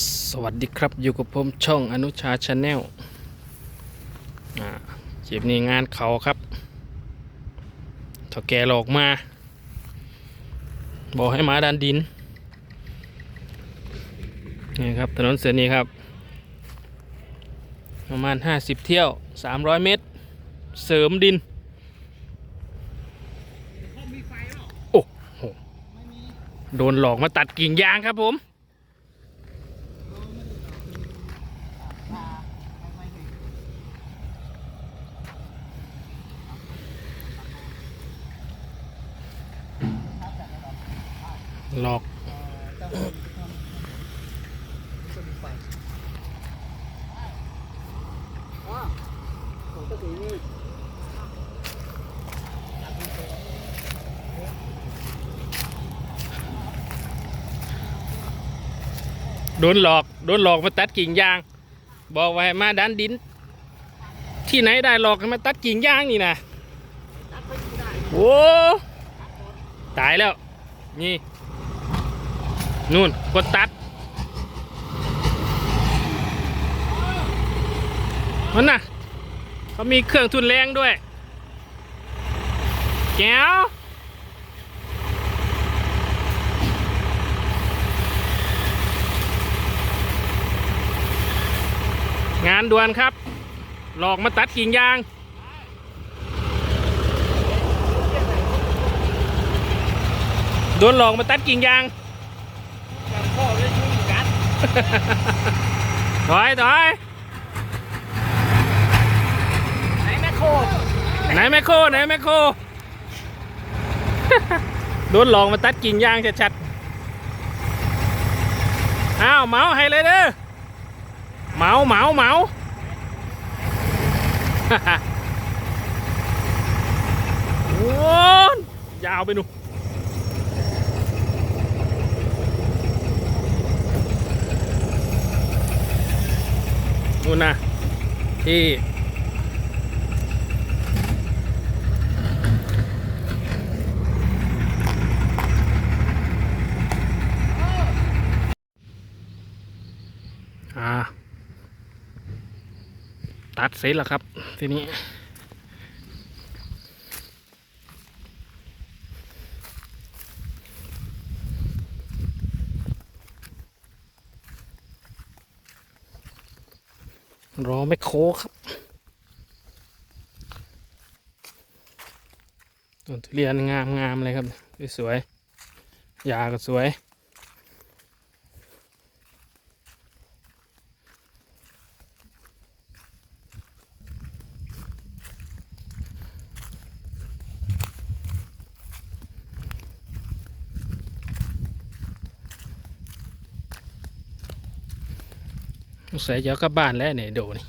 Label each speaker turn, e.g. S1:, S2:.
S1: สวัสดีครับอยู่กับผมช่องอนุชาชาแนลอ่าคลิปนี้งานเขาครับถ้าแกหลอกมา บอกให้มาดันดิน นี่ครับถนนเส้นนี้ครับ ประมาณ 50 เที่ยว 300 เมตร เสริมดิน โอ้โหโดนหลอกมาตัดกิ่งยางครับผม หลอกโดนหลอกโดนหลอกมาตัดกิ่งยาง บอกไว้มาดันดิน ที่ไหนได้หลอกให้มาตัดกิ่งยางนี่นะโอ้ตายแล้วนี่ นู่นกดตัดมันน่ะเขามีเครื่องทุนแรงด้วยแก้วงานด่วนครับ หลอกมาตัดกิ่งยาง โดนหลอกมาตัดกิ่งยาง ถอยถอย
S2: ไหนแม่โคตร
S1: ไหนแมคโครไหนแมคโครโดนหลอกมาตัดกิ่งยางชัดๆอ้าวเหมาให้เลยเด้อเหมาเหมาเหมาโอ้ยยาวไปหนู นู่นนะที่ ตัดเสร็จแล้วครับ ทีนี้ รอไม่โคครับต้นทุเรียนงามงามๆเลยครับ สวยๆยาก็สวย สงสัยจะเอากลับบ้านแล้วเนี่ยโดนี่